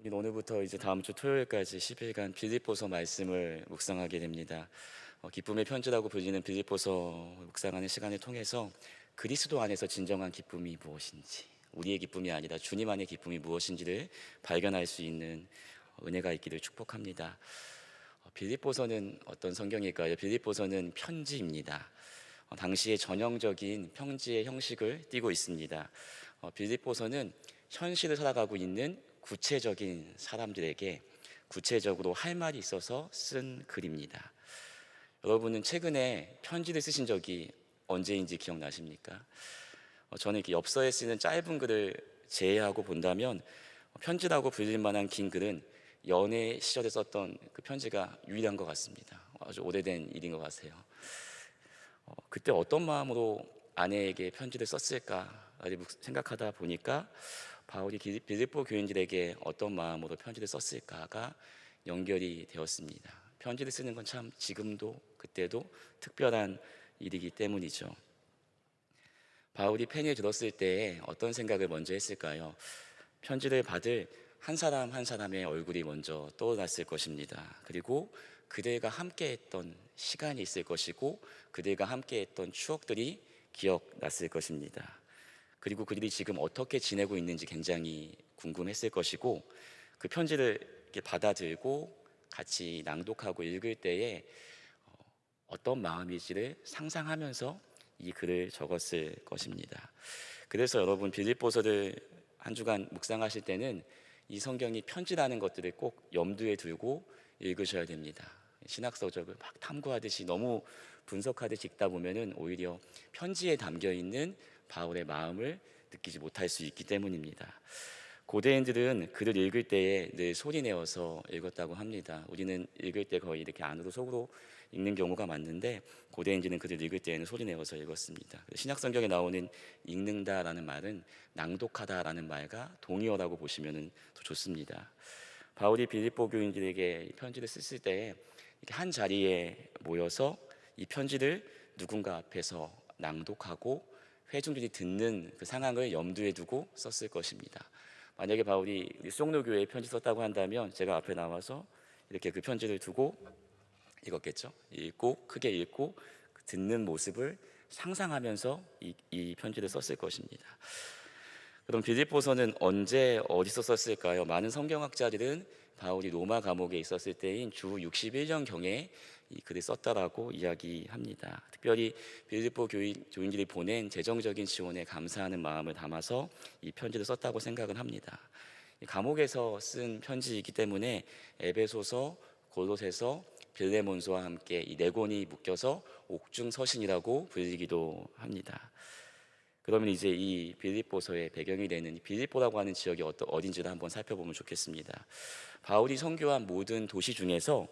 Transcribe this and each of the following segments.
우리는 오늘부터 이제 다음 주 토요일까지 10일간 빌립보서 말씀을 묵상하게 됩니다. 어, 기쁨의 편지라고 불리는 빌립보서 묵상하는 시간을 통해서 그리스도 안에서 진정한 기쁨이 무엇인지, 우리의 기쁨이 아니라 주님 안의 기쁨이 무엇인지를 발견할 수 있는 은혜가 있기를 축복합니다. 어, 빌립보서는 어떤 성경일까요? 빌립보서는 편지입니다. 어, 당시의 전형적인 편지의 형식을 띠고 있습니다. 어, 빌립보서는 현실을 살아가고 있는 구체적인 사람들에게 구체적으로 할 말이 있어서 쓴 글입니다. 여러분은 최근에 편지를 쓰신 적이 언제인지 기억나십니까? 어, 저는 이렇게 엽서에 쓰는 짧은 글을 제외하고 본다면 편지라고 불릴 만한 긴 글은 연애 시절에 썼던 그 편지가 유일한 것 같습니다. 아주 오래된 일인 것 같아요. 어, 그때 어떤 마음으로 아내에게 편지를 썼을까 생각하다 보니까 바울이 기- 빌립보 교인들에게 어떤 마음으로 편지를 썼을까가 연결이 되었습니다. 편지를 쓰는 건 참 지금도 그때도 특별한 일이기 때문이죠. 바울이 펜을 들었을 때 어떤 생각을 먼저 했을까요? 편지를 받을 한 사람 한 사람의 얼굴이 먼저 떠올랐을 것입니다. 그리고 그들과 함께했던 시간이 있을 것이고 그들과 함께했던 추억들이 기억났을 것입니다. 그리고 그들이 지금 어떻게 지내고 있는지 굉장히 궁금했을 것이고 그 편지를 받아들고 같이 낭독하고 읽을 때에 어, 어떤 마음일지를 상상하면서 이 글을 적었을 것입니다. 그래서 여러분 빌립보서를 한 주간 묵상하실 때는 이 성경이 편지라는 것들을 꼭 염두에 두고 읽으셔야 됩니다. 신학 서적을 막 탐구하듯이 너무 분석하듯이 읽다 보면은 오히려 편지에 담겨 있는 바울의 마음을 느끼지 못할 수 있기 때문입니다. 고대인들은 글을 읽을 때에 늘 소리 내어서 읽었다고 합니다. 우리는 읽을 때 거의 이렇게 안으로 속으로 읽는 경우가 많은데 고대인들은 글을 읽을 때에는 소리 내어서 읽었습니다. 신약 성경에 나오는 읽는다라는 말은 낭독하다라는 말과 동의어라고 보시면 더 좋습니다. 바울이 빌립보 교인들에게 이 편지를 썼을 때 이렇게 한 자리에 모여서 이 편지를 누군가 앞에서 낭독하고 회중들이 듣는 그 상황을 염두에 두고 썼을 것입니다. 만약에 바울이 송로교회에 편지 썼다고 한다면 제가 앞에 나와서 이렇게 그 편지를 두고 읽었겠죠. 읽고 크게 읽고 그 듣는 모습을 상상하면서 이, 이 편지를 썼을 것입니다. 그럼 빌립보서는 언제 어디서 썼을까요? 많은 성경학자들은 바울이 로마 감옥에 있었을 때인 주 61년 경에 이 글을 썼다라고 이야기합니다. 특별히 빌립보 교인, 교인들이 보낸 재정적인 지원에 감사하는 마음을 담아서 이 편지를 썼다고 생각을 합니다. 이 감옥에서 쓴 편지이기 때문에 에베소서, 골로새서, 빌레몬서와 함께 이 네 권이 묶여서 옥중 서신이라고 불리기도 합니다. 그러면 이제 이 빌립보서의 배경이 되는 이 빌립보라고 하는 지역이 어딘지를 한번 살펴보면 좋겠습니다. 바울이 선교한 모든 도시 중에서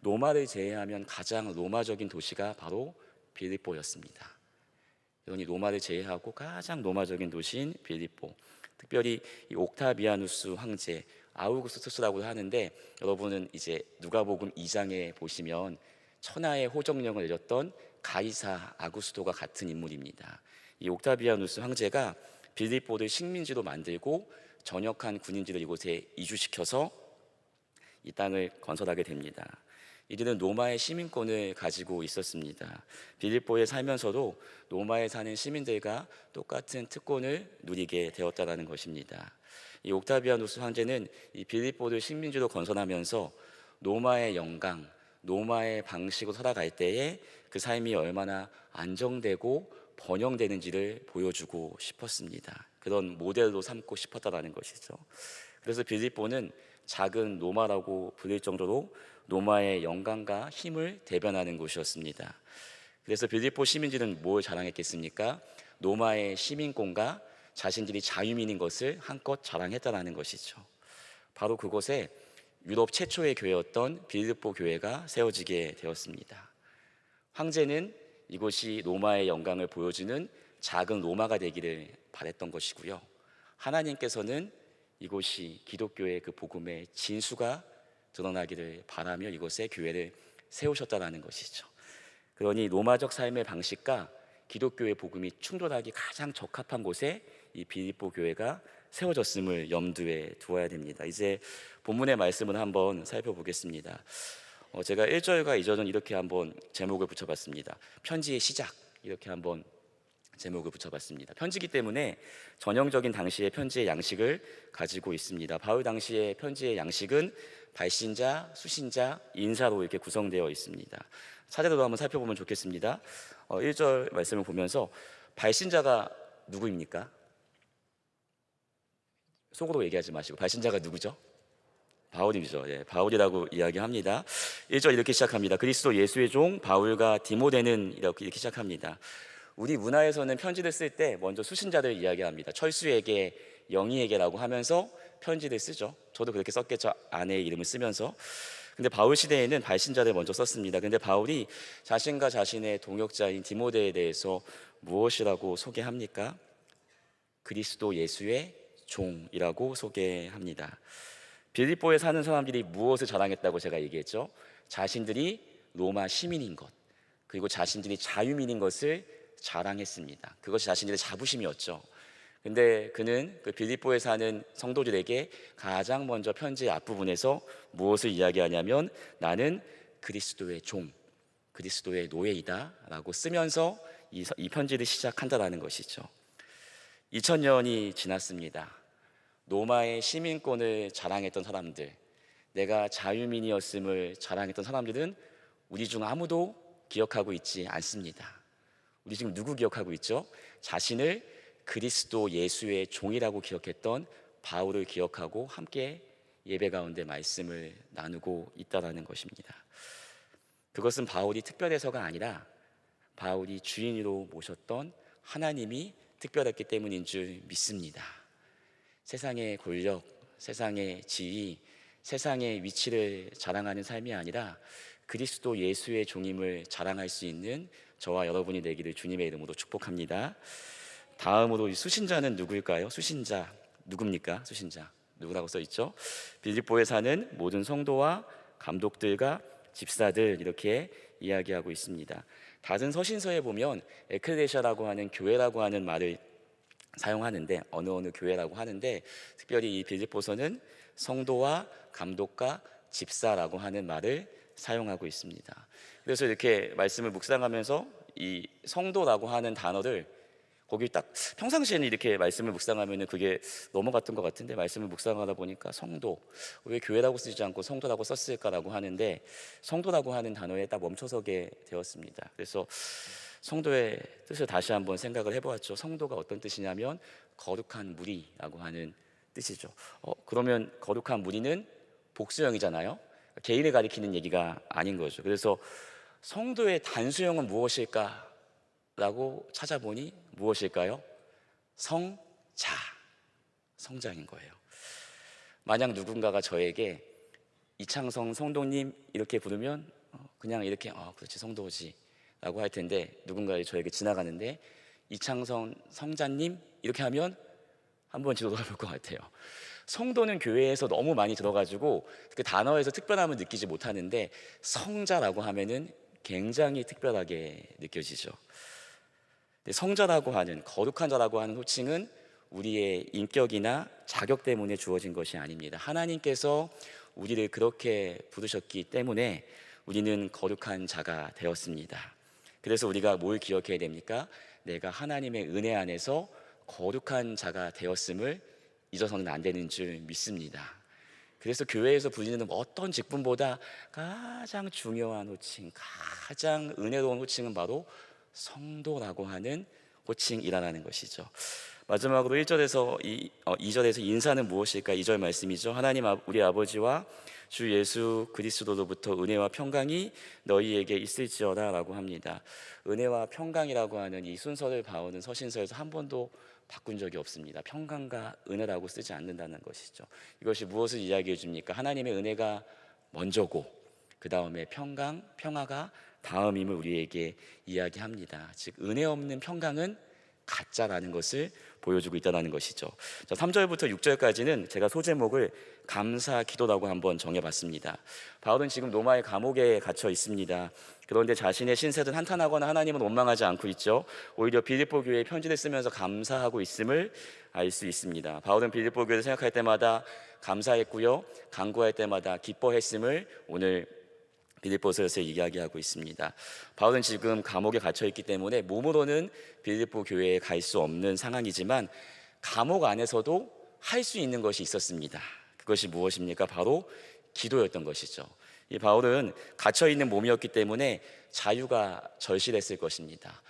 로마를 제외하면 가장 로마적인 도시가 바로 빌립보였습니다. 여러분이 로마를 제외하고 가장 로마적인 도시인 빌립보. 특별히 이 옥타비아누스 황제 아우구스투스라고 하는데 여러분은 이제 누가복음 2장에 보시면 천하의 호정령을 내렸던 가이사 아구스토가 같은 인물입니다. 이 옥타비아누스 황제가 빌립보를 식민지로 만들고 전역한 군인들을 이곳에 이주시켜서 이 땅을 건설하게 됩니다. 이들은 로마의 시민권을 가지고 있었습니다. 빌립보에 살면서도 로마에 사는 시민들과 똑같은 특권을 누리게 되었다는 것입니다. 이 옥타비아누스 황제는 이 빌립보를 식민지로 건설하면서 로마의 영광, 로마의 방식으로 살아갈 때에 그 삶이 얼마나 안정되고 번영되는지를 보여주고 싶었습니다. 그런 모델로 삼고 싶었다는 것이죠. 그래서 빌립보는 작은 로마라고 불릴 정도로 로마의 영광과 힘을 대변하는 곳이었습니다. 그래서 빌립보 시민들은 뭘 자랑했겠습니까? 로마의 시민권과 자신들이 자유민인 것을 한껏 자랑했다는 것이죠. 바로 그곳에 유럽 최초의 교회였던 빌립보 교회가 세워지게 되었습니다. 황제는 이곳이 로마의 영광을 보여주는 작은 로마가 되기를 바랬던 것이고요. 하나님께서는 이곳이 기독교의 그 복음의 진수가 드러나기를 바라며 이곳에 교회를 세우셨다는 것이죠. 그러니 로마적 삶의 방식과 기독교의 복음이 충돌하기 가장 적합한 곳에 이 빌립보 교회가 세워졌음을 염두에 두어야 됩니다. 이제 본문의 말씀을 한번 살펴보겠습니다. 어, 제가 1절과 2절은 이렇게 한번 제목을 붙여봤습니다. 편지의 시작 이렇게 한번 제목을 붙여봤습니다. 편지기 때문에 전형적인 당시의 편지의 양식을 가지고 있습니다. 바울 당시의 편지의 양식은 발신자, 수신자, 인사로 이렇게 구성되어 있습니다. 차례로 한번 살펴보면 좋겠습니다. 어, 1절 말씀을 보면서 발신자가 누구입니까? 속으로 얘기하지 마시고 발신자가 누구죠? 바울이죠. 예, 바울이라고 이야기합니다. 1절 이렇게 시작합니다. 그리스도 예수의 종 바울과 디모데는 이렇게, 이렇게 시작합니다. 우리 문화에서는 편지를 쓸 때 먼저 수신자들 이야기합니다. 철수에게, 영희에게라고 하면서 편지를 쓰죠. 저도 그렇게 썼겠죠. 아내의 이름을 쓰면서. 근데 바울 시대에는 발신자를 먼저 썼습니다. 근데 바울이 자신과 자신의 동역자인 디모데에 대해서 무엇이라고 소개합니까? 그리스도 예수의 종이라고 소개합니다. 빌립보에 사는 사람들이 무엇을 자랑했다고 제가 얘기했죠? 자신들이 로마 시민인 것, 그리고 자신들이 자유민인 것을 자랑했습니다. 그것이 자신들의 자부심이었죠. 근데 그는 그 빌립보에 사는 성도들에게 가장 먼저 편지의 앞부분에서 무엇을 이야기하냐면 나는 그리스도의 종, 그리스도의 노예이다라고 쓰면서 이, 이 편지를 시작한다라는 것이죠. 2000년이 지났습니다. 로마의 시민권을 자랑했던 사람들, 내가 자유민이었음을 자랑했던 사람들은 우리 중 아무도 기억하고 있지 않습니다. 우리 지금 누구 기억하고 있죠? 자신을 그리스도 예수의 종이라고 기억했던 바울을 기억하고 함께 예배 가운데 말씀을 나누고 있다라는 것입니다. 그것은 바울이 특별해서가 아니라 바울이 주인으로 모셨던 하나님이 특별했기 때문인 줄 믿습니다. 세상의 권력, 세상의 지위, 세상의 위치를 자랑하는 삶이 아니라 그리스도 예수의 종임을 자랑할 수 있는 저와 여러분이 되기를 주님의 이름으로 축복합니다. 다음으로 이 수신자는 누구일까요? 수신자 누굽니까? 수신자 누구라고 써 있죠? 빌립보에 사는 모든 성도와 감독들과 집사들 이렇게 이야기하고 있습니다. 다른 서신서에 보면 에클레시아라고 하는 교회라고 하는 말을 사용하는데 어느 어느 교회라고 하는데 특별히 이 빌립보서는 성도와 감독과 집사라고 하는 말을 사용하고 있습니다. 그래서 이렇게 말씀을 묵상하면서 이 성도라고 하는 단어를 거기 딱 평상시에는 이렇게 말씀을 묵상하면은 그게 넘어갔던 것 같은데 말씀을 묵상하다 보니까 성도 왜 교회라고 쓰지 않고 성도라고 썼을까라고 하는데 성도라고 하는 단어에 딱 멈춰서게 되었습니다. 그래서 성도의 뜻을 다시 한번 생각을 해보았죠. 성도가 어떤 뜻이냐면 거룩한 무리라고 하는 뜻이죠. 어, 그러면 거룩한 무리는 복수형이잖아요. 개인을 가리키는 얘기가 아닌 거죠. 그래서 성도의 단수형은 무엇일까 라고 찾아보니 무엇일까요? 성자, 성장인 거예요. 만약 누군가가 저에게 이창성 성도님 이렇게 부르면 어, 그냥 이렇게 어, 그렇지 성도지 라고 할 텐데 누군가 저에게 지나가는데 이창성 성자님 이렇게 하면 한번 뒤돌아볼 것 같아요. 성도는 교회에서 너무 많이 들어가지고 그 단어에서 특별함을 느끼지 못하는데 성자라고 하면은 굉장히 특별하게 느껴지죠. 성자라고 하는 거룩한 자라고 하는 호칭은 우리의 인격이나 자격 때문에 주어진 것이 아닙니다. 하나님께서 우리를 그렇게 부르셨기 때문에 우리는 거룩한 자가 되었습니다. 그래서 우리가 뭘 기억해야 됩니까? 내가 하나님의 은혜 안에서 거룩한 자가 되었음을 잊어서는 안 되는 줄 믿습니다. 그래서 교회에서 부리는 어떤 직분보다 가장 중요한 호칭, 가장 은혜로운 호칭은 바로 성도라고 하는 호칭이라는 것이죠. 마지막으로 1절에서 2, 어, 2절에서 인사는 무엇일까? 2절 말씀이죠. 하나님 우리 아버지와 주 예수 그리스도로부터 은혜와 평강이 너희에게 있을지어다라고 합니다. 은혜와 평강이라고 하는 이 순서를 봐오는 서신서에서 한 번도 바꾼 적이 없습니다. 평강과 은혜라고 쓰지 않는다는 것이죠. 이것이 무엇을 이야기해 줍니까? 하나님의 은혜가 먼저고 그 다음에 평강, 평화가 다음임을 우리에게 이야기합니다. 즉 은혜 없는 평강은 가짜라는 것을 보여주고 있다는 것이죠. 자, 3절부터 6절까지는 제가 소제목을 감사 기도라고 한번 정해봤습니다. 바울은 지금 로마의 감옥에 갇혀 있습니다. 그런데 자신의 신세를 한탄하거나 하나님은 원망하지 않고 있죠. 오히려 빌립보 교회에 편지를 쓰면서 감사하고 있음을 알 수 있습니다. 바울은 빌립보 교회를 생각할 때마다 감사했고요. 간구할 때마다 기뻐했음을 오늘 빌립보서에서 이야기하고 있습니다. 바울은 지금 감옥에 갇혀 있기 때문에 몸으로는 빌립보 교회에 갈 수 없는 상황이지만 감옥 안에서도 할 수 있는 것이 있었습니다. 그것이 무엇입니까? 바로 기도였던 것이죠. 이 바울은 갇혀 있는 몸이었기 때문에 자유가 절실했을 것입니다.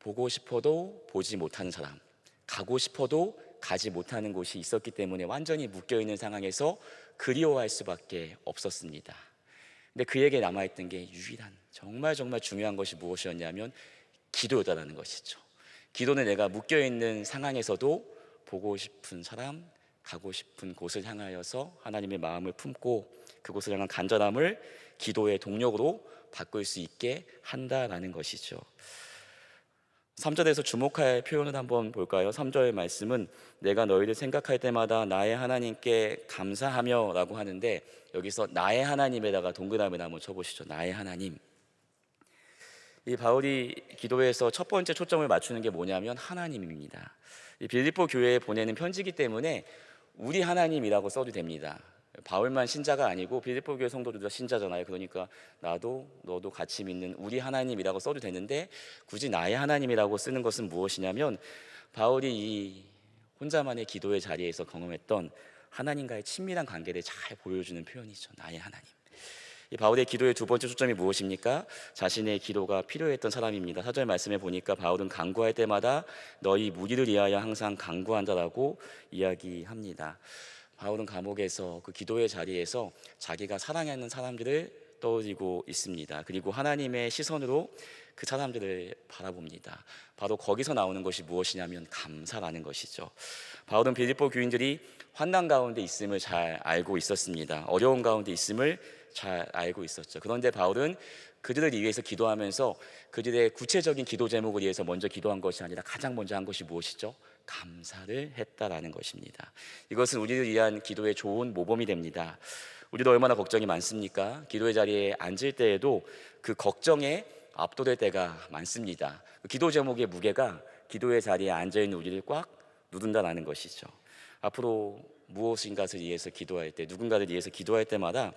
보고 싶어도 보지 못하는 사람, 가고 싶어도 가지 못하는 곳이 있었기 때문에 완전히 묶여 있는 상황에서 그리워할 수밖에 없었습니다. 근데 그에게 남아있던 게 유일한 정말 정말 중요한 것이 무엇이었냐면 기도였다는 것이죠. 기도는 내가 묶여 있는 상황에서도 보고 싶은 사람, 가고 싶은 곳을 향하여서 하나님의 마음을 품고 그곳을 향한 간절함을 기도의 동력으로 바꿀 수 있게 한다라는 것이죠. 3절에서 주목할 표현을 한번 볼까요? 3절 말씀은 내가 너희를 생각할 때마다 나의 하나님께 감사하며 라고 하는데 여기서 나의 하나님에다가 동그라미를 한번 쳐보시죠. 나의 하나님. 이 바울이 기도에서 첫 번째 초점을 맞추는 게 뭐냐면 하나님입니다. 이 빌립보 교회에 보내는 편지기 때문에 우리 하나님이라고 써도 됩니다. 바울만 신자가 아니고 빌립보 교회 성도들도 신자잖아요. 그러니까 나도 너도 같이 믿는 우리 하나님이라고 써도 되는데 굳이 나의 하나님이라고 쓰는 것은 무엇이냐면 바울이 이 혼자만의 기도의 자리에서 경험했던 하나님과의 친밀한 관계를 잘 보여주는 표현이죠. 나의 하나님. 이 바울의 기도의 두 번째 초점이 무엇입니까? 자신의 기도가 필요했던 사람입니다. 사절 말씀에 보니까 바울은 간구할 때마다 너희 무리를 위하여 항상 간구한다라고 이야기합니다. 바울은 감옥에서 그 기도의 자리에서 자기가 사랑하는 사람들을 떠올리고 있습니다. 그리고 하나님의 시선으로 그 사람들을 바라봅니다. 바로 거기서 나오는 것이 무엇이냐면 감사라는 것이죠. 바울은 빌립보 교인들이 환난 가운데 있음을 잘 알고 있었습니다. 어려운 가운데 있음을 잘 알고 있었죠. 그런데 바울은 그들을 위해서 기도하면서 그들의 구체적인 기도 제목을 위해서 먼저 기도한 것이 아니라 가장 먼저 한 것이 무엇이죠? 감사를 했다라는 것입니다. 이것은 우리를 위한 기도의 좋은 모범이 됩니다. 우리도 얼마나 걱정이 많습니까? 기도의 자리에 앉을 때에도 그 걱정에 압도될 때가 많습니다. 그 기도 제목의 무게가 기도의 자리에 앉아 있는 우리를 꽉 누른다라는 것이죠. 앞으로 무엇인가를 위해서 기도할 때, 누군가를 위해서 기도할 때마다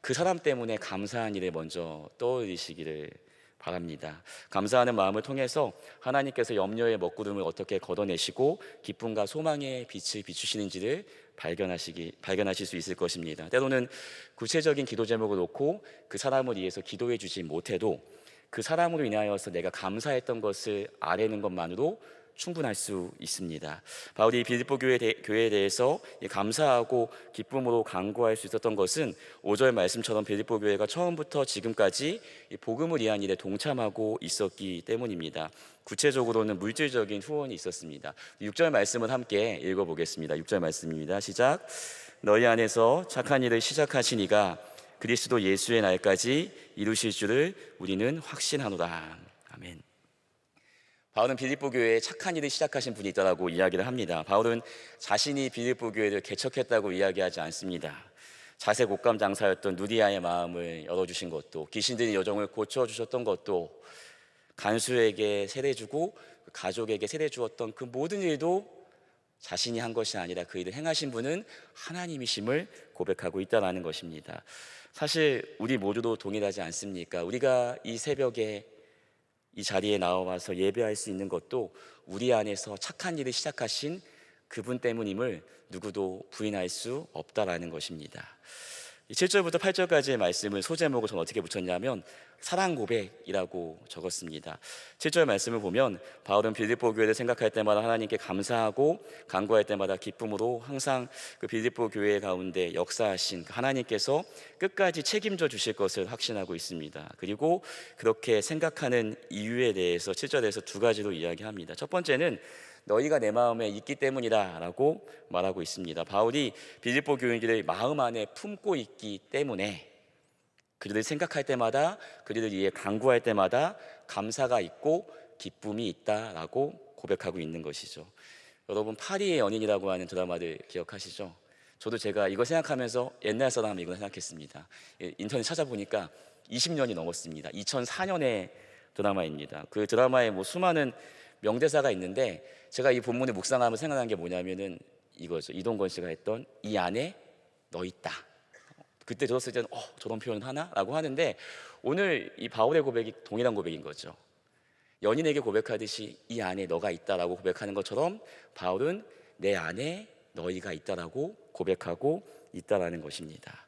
그 사람 때문에 감사한 일을 먼저 떠올리시기를 바랍니다. 감사하는 마음을 통해서 하나님께서 염려의 먹구름을 어떻게 걷어내시고 기쁨과 소망의 빛을 비추시는지를 발견하시기 발견하실 수 있을 것입니다. 때로는 구체적인 기도 제목을 놓고 그 사람을 위해서 기도해 주지 못해도 그 사람으로 인하여서 내가 감사했던 것을 아뢰는 것만으로 충분할 수 있습니다. 바울이 빌립보 교회 대, 교회에 대해서 감사하고 기쁨으로 간구할 수 있었던 것은 5절 말씀처럼 빌립보 교회가 처음부터 지금까지 복음을 위한 일에 동참하고 있었기 때문입니다. 구체적으로는 물질적인 후원이 있었습니다. 6절 말씀을 함께 읽어 보겠습니다. 6절 말씀입니다. 시작. 너희 안에서 착한 일을 시작하시니가 그리스도 예수의 날까지 이루실 줄을 우리는 확신하노라. 아멘. 바울은 빌립보 교회에 착한 일을 시작하신 분이 있다고 이야기를 합니다. 바울은 자신이 빌립보 교회를 개척했다고 이야기하지 않습니다. 자세 곶감 장사였던 누디아의 마음을 열어주신 것도 귀신들의 여정을 고쳐주셨던 것도 간수에게 세례 주고 가족에게 세례 주었던 그 모든 일도 자신이 한 것이 아니라 그 일을 행하신 분은 하나님이심을 고백하고 있다는 것입니다. 사실 우리 모두도 동일하지 않습니까? 우리가 이 새벽에 이 자리에 나와서 예배할 수 있는 것도 우리 안에서 착한 일을 시작하신 그분 때문임을 누구도 부인할 수 없다라는 것입니다. 7절부터 8절까지의 말씀을 소제목을 저는 어떻게 붙였냐면 사랑 고백이라고 적었습니다. 7절 말씀을 보면 바울은 빌립보 교회를 생각할 때마다 하나님께 감사하고 간구할 때마다 기쁨으로 항상 그 빌립보 교회 가운데 역사하신 그 하나님께서 끝까지 책임져 주실 것을 확신하고 있습니다. 그리고 그렇게 생각하는 이유에 대해서 7절에서 두 가지로 이야기합니다. 첫 번째는 너희가 내 마음에 있기 때문이다라고 말하고 있습니다. 바울이 빌립보 교인들의 마음 안에 품고 있기 때문에 그들을 생각할 때마다 그들을 위해 강구할 때마다 감사가 있고 기쁨이 있다라고 고백하고 있는 것이죠. 여러분 파리의 연인이라고 하는 드라마를 기억하시죠? 저도 제가 이거 생각하면서 옛날 사람 이거 생각했습니다. 예, 인터넷 찾아보니까 20년이 넘었습니다. 2004년의 드라마입니다. 그 드라마에 뭐 수많은 명대사가 있는데 제가 이 본문을 묵상하면 생각난 게 뭐냐면은 이거죠. 이동건 씨가 했던 이 안에 너 있다. 그때 들었을 때는 어, 저런 표현 하나라고 하는데 오늘 이 바울의 고백이 동일한 고백인 거죠. 연인에게 고백하듯이 이 안에 너가 있다라고 고백하는 것처럼 바울은 내 안에 너희가 있다라고 고백하고 있다라는 것입니다.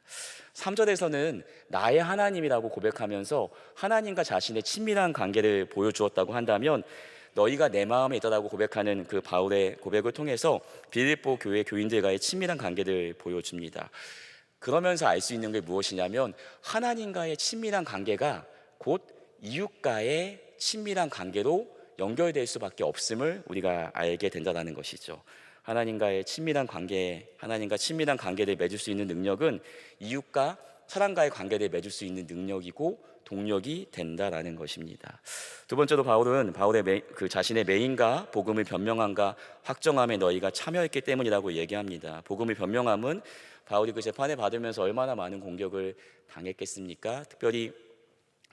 3절에서는 나의 하나님이라고 고백하면서 하나님과 자신의 친밀한 관계를 보여주었다고 한다면 너희가 내 마음에 있다라고 고백하는 그 바울의 고백을 통해서 빌립보 교회 교인들과의 친밀한 관계를 보여줍니다. 그러면서 알 수 있는 게 무엇이냐면 하나님과의 친밀한 관계가 곧 이웃과의 친밀한 관계로 연결될 수밖에 없음을 우리가 알게 된다는 것이죠. 하나님과의 친밀한 관계, 하나님과 친밀한 관계를 맺을 수 있는 능력은 이웃과 사람과의 관계를 맺을 수 있는 능력이고 동력이 된다라는 것입니다. 두 번째로 바울은 바울의 매, 그 자신의 메인과 복음을 변명함과 확정함에 너희가 참여했기 때문이라고 얘기합니다. 복음을 변명함은 바울이 그 재판을 받으면서 얼마나 많은 공격을 당했겠습니까? 특별히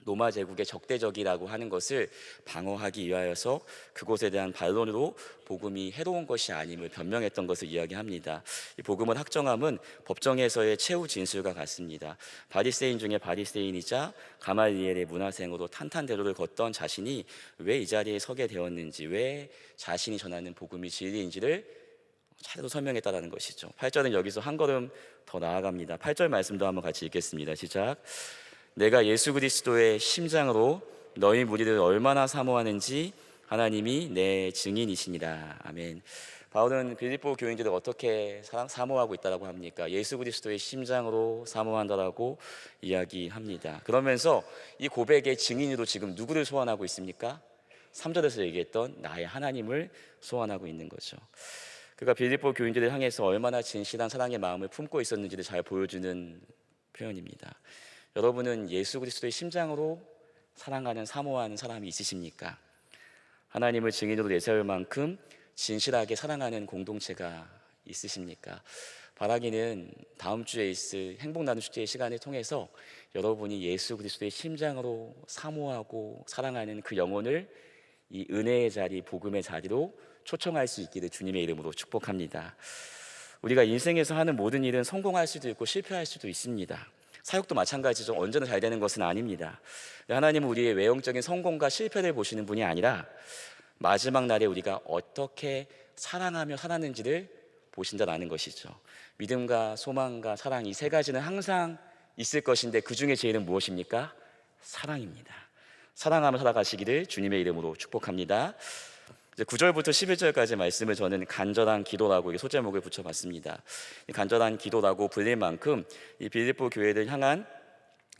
로마 제국의 적대적이라고 하는 것을 방어하기 위하여서 그곳에 대한 반론으로 복음이 해로운 것이 아님을 변명했던 것을 이야기합니다. 이 복음을 확정함은 법정에서의 최후 진술과 같습니다. 바리새인 중에 바리새인이자 가말리엘의 문화생으로 탄탄대로를 걷던 자신이 왜 이 자리에 서게 되었는지, 왜 자신이 전하는 복음이 진리인지를 차례로 설명했다라는 것이죠. 8절은 여기서 한 걸음 더 나아갑니다. 8절 말씀도 한번 같이 읽겠습니다. 시작. 내가 예수 그리스도의 심장으로 너희 무리를 얼마나 사모하는지 하나님이 내 증인이시니라. 아멘. 바울은 빌립보 교인들을 어떻게 사- 사모하고 있다라고 합니까? 예수 그리스도의 심장으로 사모한다라고 이야기합니다. 그러면서 이 고백의 증인으로 지금 누구를 소환하고 있습니까? 3절에서 얘기했던 나의 하나님을 소환하고 있는 거죠. 그가 빌립보 교인들을 향해서 얼마나 진실한 사랑의 마음을 품고 있었는지를 잘 보여주는 표현입니다. 여러분은 예수 그리스도의 심장으로 사랑하는 사모하는 사람이 있으십니까? 하나님을 증인으로 내세울 만큼 진실하게 사랑하는 공동체가 있으십니까? 바라기는 다음 주에 있을 행복 나눔 축제의 시간을 통해서 여러분이 예수 그리스도의 심장으로 사모하고 사랑하는 그 영혼을 이 은혜의 자리, 복음의 자리로 초청할 수 있기를 주님의 이름으로 축복합니다. 우리가 인생에서 하는 모든 일은 성공할 수도 있고 실패할 수도 있습니다. 사역도 마찬가지죠. 언제나 잘 되는 것은 아닙니다. 하나님은 우리의 외형적인 성공과 실패를 보시는 분이 아니라 마지막 날에 우리가 어떻게 사랑하며 살았는지를 보신다라는 것이죠. 믿음과 소망과 사랑 이 세 가지는 항상 있을 것인데 그 중에 제일은 무엇입니까? 사랑입니다. 사랑하며 살아가시기를 주님의 이름으로 축복합니다. 이제 9절부터 11절까지 말씀을 저는 간절한 기도라고 소제목을 붙여봤습니다. 이 간절한 기도라고 불릴 만큼 이 빌립보 교회를 향한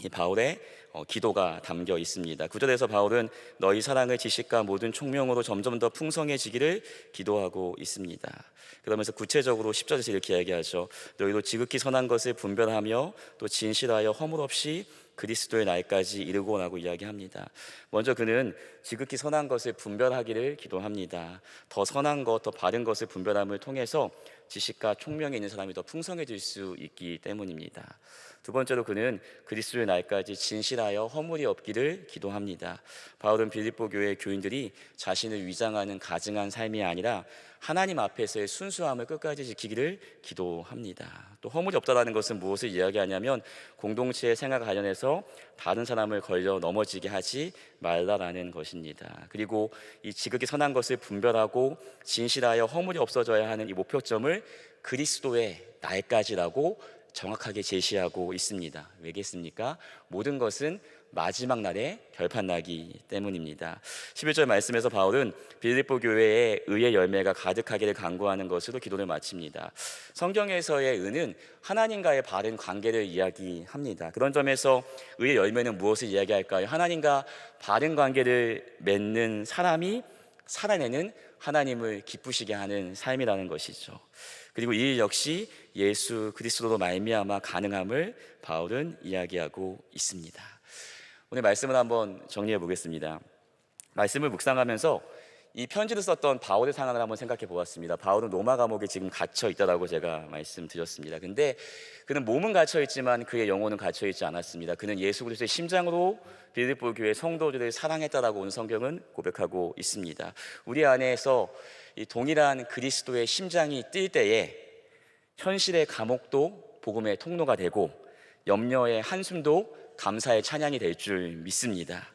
이 바울의 어, 기도가 담겨 있습니다. 구절에서 바울은 너희 사랑의 지식과 모든 총명으로 점점 더 풍성해지기를 기도하고 있습니다. 그러면서 구체적으로 10절에서 이렇게 이야기하죠. 너희도 지극히 선한 것을 분별하며 또 진실하여 허물 없이 그리스도의 날까지 이르고라고 이야기합니다. 먼저 그는 지극히 선한 것을 분별하기를 기도합니다. 더 선한 것, 더 바른 것을 분별함을 통해서 지식과 총명이 있는 사람이 더 풍성해질 수 있기 때문입니다. 두 번째로 그는 그리스도의 날까지 진실하여 허물이 없기를 기도합니다. 바울은 빌립보 교회 교인들이 자신을 위장하는 가증한 삶이 아니라 하나님 앞에서의 순수함을 끝까지 지키기를 기도합니다. 또 허물이 없다라는 것은 무엇을 이야기하냐면 공동체의 생활 관련해서 다른 사람을 걸려 넘어지게 하지 말라라는 것입니다. 그리고 이 지극히 선한 것을 분별하고 진실하여 허물이 없어져야 하는 이 목표점을 그리스도의 날까지라고 정확하게 제시하고 있습니다. 왜겠습니까? 모든 것은 마지막 날에 결판나기 때문입니다. 11절 말씀에서 바울은 빌립보 교회에 의의 열매가 가득하기를 간구하는 것으로 기도를 마칩니다. 성경에서의 의는 하나님과의 바른 관계를 이야기합니다. 그런 점에서 의의 열매는 무엇을 이야기할까요? 하나님과 바른 관계를 맺는 사람이 살아내는 하나님을 기쁘시게 하는 삶이라는 것이죠. 그리고 이일 역시 예수 그리스도로 말미암아 가능함을 바울은 이야기하고 있습니다. 오늘 말씀을 한번 정리해 보겠습니다. 말씀을 묵상하면서 이 편지를 썼던 바울의 상황을 한번 생각해 보았습니다. 바울은 로마 감옥에 지금 갇혀 있다라고 제가 말씀드렸습니다. 근데 그는 몸은 갇혀 있지만 그의 영혼은 갇혀 있지 않았습니다. 그는 예수 그리스도의 심장으로 빌립보 교회 성도들을 사랑했다라고 오늘 성경은 고백하고 있습니다. 우리 안에서 이 동일한 그리스도의 심장이 뛸 때에 현실의 감옥도 복음의 통로가 되고 염려의 한숨도 감사의 찬양이 될 줄 믿습니다.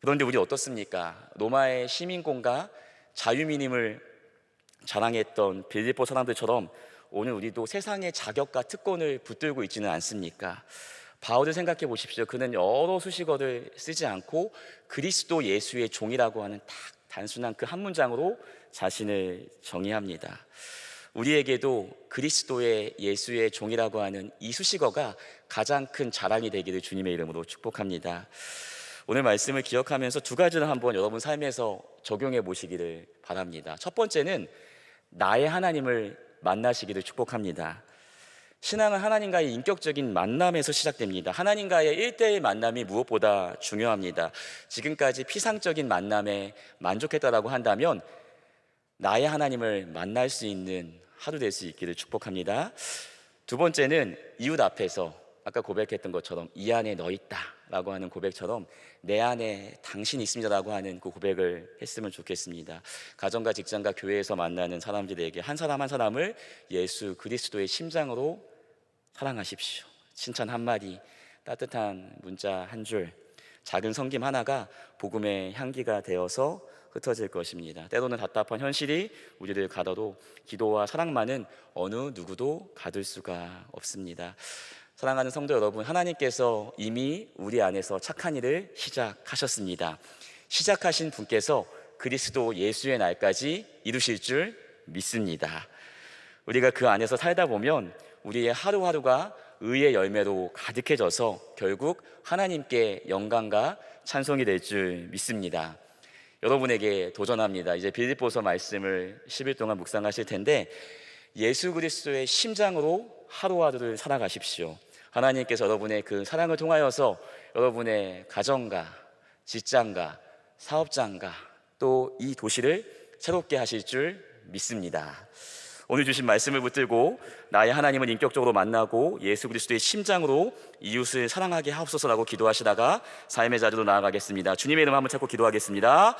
그런데 우리 어떻습니까? 로마의 시민권과 자유민임을 자랑했던 빌립보 사람들처럼 오늘 우리도 세상의 자격과 특권을 붙들고 있지는 않습니까? 바울을 생각해 보십시오. 그는 여러 수식어를 쓰지 않고 그리스도 예수의 종이라고 하는 딱 단순한 그 한 문장으로 자신을 정의합니다. 우리에게도 그리스도의 예수의 종이라고 하는 이 수식어가 가장 큰 자랑이 되기를 주님의 이름으로 축복합니다. 오늘 말씀을 기억하면서 두 가지를 한번 여러분 삶에서 적용해 보시기를 바랍니다. 첫 번째는 나의 하나님을 만나시기를 축복합니다. 신앙은 하나님과의 인격적인 만남에서 시작됩니다. 하나님과의 일대의 만남이 무엇보다 중요합니다. 지금까지 피상적인 만남에 만족했다라고 한다면 나의 하나님을 만날 수 있는 하루 될 수 있기를 축복합니다. 두 번째는 이웃 앞에서 아까 고백했던 것처럼 이 안에 너 있다라고 하는 고백처럼 내 안에 당신이 있습니다라고 하는 그 고백을 했으면 좋겠습니다. 가정과 직장과 교회에서 만나는 사람들에게 한 사람 한 사람을 예수 그리스도의 심장으로 사랑하십시오. 칭찬 한마디, 따뜻한 문자 한 줄, 작은 성김 하나가 복음의 향기가 되어서 흩어질 것입니다. 때로는 답답한 현실이 우리를 가둬도 기도와 사랑만은 어느 누구도 가둘 수가 없습니다. 사랑하는 성도 여러분, 하나님께서 이미 우리 안에서 착한 일을 시작하셨습니다. 시작하신 분께서 그리스도 예수의 날까지 이루실 줄 믿습니다. 우리가 그 안에서 살다 보면 우리의 하루하루가 의의 열매로 가득해져서 결국 하나님께 영광과 찬송이 될 줄 믿습니다. 여러분에게 도전합니다. 이제 빌립보서 말씀을 10일 동안 묵상하실 텐데 예수 그리스도의 심장으로 하루하루를 살아가십시오. 하나님께서 여러분의 그 사랑을 통하여서 여러분의 가정과 직장과 사업장과 또 이 도시를 새롭게 하실 줄 믿습니다. 오늘 주신 말씀을 붙들고 나의 하나님을 인격적으로 만나고 예수 그리스도의 심장으로 이웃을 사랑하게 하옵소서라고 기도하시다가 삶의 자리로 나아가겠습니다. 주님의 이름 한번 찾고 기도하겠습니다.